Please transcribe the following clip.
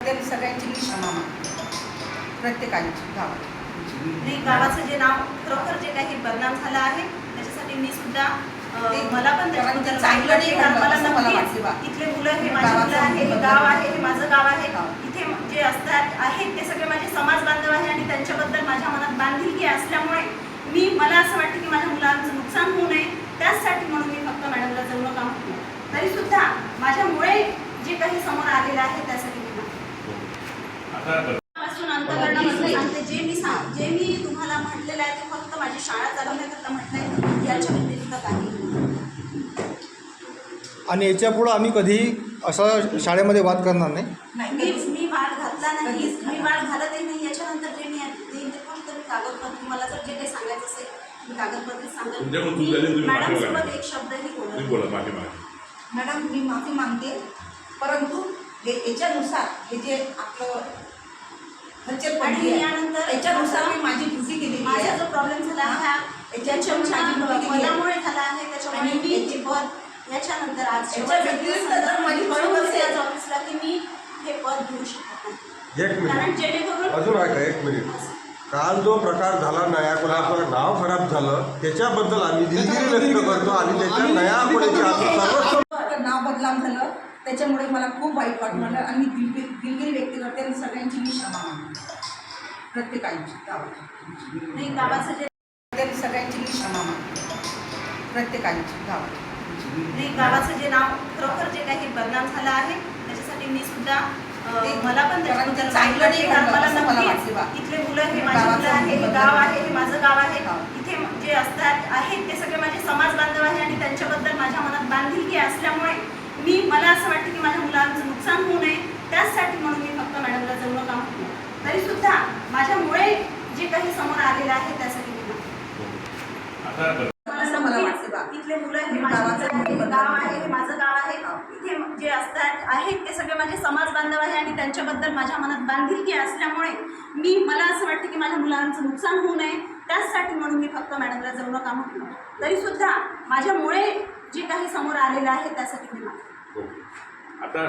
सगळ्यांची मी क्षमा मागते प्रत्येकाची गावात नाही गावाचं जे नाव खरोखर जे काही बदनाम झालं आहे त्याच्यासाठी मी सुद्धा अ, ते- मला पण कारण ते त्याच्याबद्दल चांगलं नाही कारण मला घडलं असं मला नक्कीच वाटते बा. इथले मुलं हे माझे गावाचं मुलं आहे हे गाव. आहे हे माझं गाव आहे गाव. इथे जे असतात आहेत ते सगळे माझे समाज बांधव आहे आणि त्यांच्याबद्दल माझ्या मनात बांधिलकी असल्यामुळे मी मला असं वाटतं की माझ्या मुलांचं नुकसान होऊ नये त्याचसाठी म्हणून मी फक्त मॅडमला जाऊ नका म्हटलं तरी सुद्धा माझ्यामुळे जे काही समोर आलेलं आहे त्यासाठी मी माफी पासून अंतकरणामधून सांगते. जे मी सांग जे मी तुम्हाला म्हटलेलं आहे ते फक्त माझी शाळा चालवण्याकरता म्हटलंय याच्या व्यतिरिक्त काही नाही. आणि याच्या पुढं आम्ही कधी असं शाळेमध्ये वाद करणार नाही? मी मी वाद घातला नाही मी वाद घालतही नाही. याच्यानंतर जे मी देईन ते फक्त मी कागदपत्र मला जर जे काही सांगायचं असेल मी कागदपत्र मॅडम सोबत. एक शब्दही बोलत मॅडम मी माफी मागते परंतु हे याच्यानुसार हे जे आपलं आणि यानंतर याच्यानुसार मी माझी ड्युटी माझा जो प्रॉब्लेम झाला हा? केली झाला आहे. त्याच्यामुळे मी हे पद याच्यानंतर आज याच्या व्यतिरिक्त जर माझी ऑफिसला की मी हे पद घेऊ शकत नाही. एक मिनिट. अजून ऐका एक मिनिट. काल जो प्रकार झाला नया कोणाचं नाव खराब झालं त्याच्याबद्दल आम्ही दिलगिरी व्यक्त करतो आणि त्याच्या नया कोणाची आम्ही सर्वस्व आपलं नाव बदनाम झालं. त्याच्यामुळे मला खूप वाईट वाटलं. आणि मी दिलगिरी दिलगिरी व्यक्त करते आणि सगळ्यांची मी क्षमा मागते प्रत्येकाची गावाची. नाही सगळ्यांची मी क्षमा मागते प्रत्येकाची गावाची. नाही गावाचं जे नाव खरोखर जे काही बदनाम झालं आहे त्याच्यासाठी मी सुद्धा मला पण चांगलं नाही. मला नक्कीच. इथले मुलं हे माझे गावाचं मुलं आहे हे गाव. आहे हे माझं गाव आहे. इथे जे असतात आहेत ते सगळे माझे समाज बांधव आहे आणि त्यांच्याबद्दल माझ्या मनात बांधिलकी असल्यामुळे मी मला असं वाटतं की माझ्या मुलांचं नुकसान होऊ नये त्याचसाठी म्हणून मी फक्त मॅडमला जाऊ नका म्हटलं तरी सुद्धा माझ्यामुळे जे काही समोर आलेलं आहे त्यासाठी. असं मला वाटते बा. इथले मुलं हे गावाचं माझे मुलं आहे, हे बदल गाव. आहे हे माझं गाव आहे इथे जे असतात आहेत ते सगळे माझे समाज बांधव आहे आणि त्यांच्याबद्दल माझ्या मनात बांधिलकी असल्यामुळे मी मला असं वाटतं की माझ्या मुलांचं नुकसान होऊ नये त्याचसाठी म्हणून मी फक्त मॅडमला जाऊ नका म्हटलं तरी सुद्धा माझ्यामुळे जे काही समोर आलेलं आहे त्यासाठी मी आता